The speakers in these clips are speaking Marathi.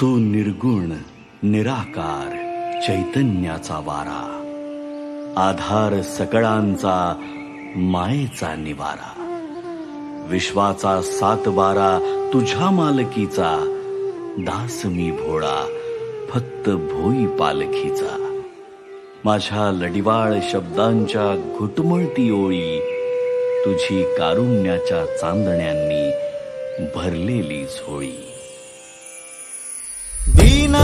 तू निर्गुण निराकार चैतन्याचा वारा. आधार सकळांचा मायेचा निवारा. विश्वाचा सात बारा तुझ्या मालकीचा. दास मी भोळा फक्त भोई पालखीचा. माझ्या लडिवाळ शब्दांच्या घुटमळती ओळी तुझी कारुण्याच्या चांदण्यांनी भरलेली झोळी.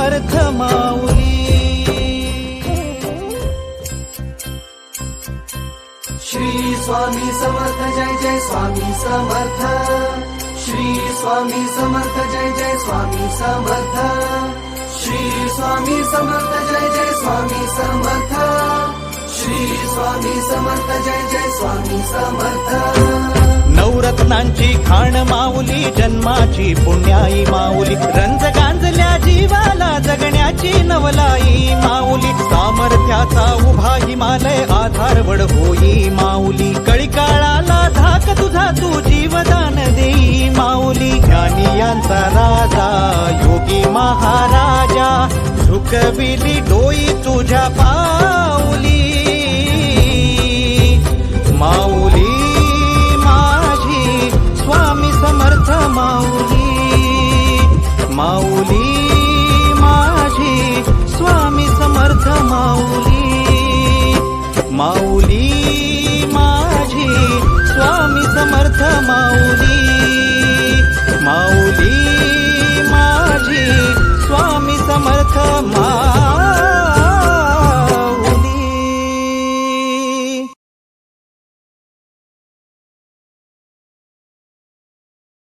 समर्थ माऊली श्री स्वामी समर्थ जय जय स्वामी समर्थ. श्री स्वामी समर्थ जय जय स्वामी समर्थ. श्री स्वामी समर्थ जय जय स्वामी समर्थ. श्री स्वामी समर्थ जय जय स्वामी समर्थ. नवरत्नांची खाण माऊली जन्माची पुण्याई माऊली. रंजक जगण्याची नवलाई माऊली. सामर्थ्याचा उभा हिमालय आधारवड होई माऊली. कळी काळाला धाक तुझा तू जीवदान देई माऊली. ज्ञानी यांचा राजा योगी महाराजा. झुकविली डोई तुझ्या पाऊली. माऊली माझी स्वामी समर्थ माऊली. माऊली माऊली.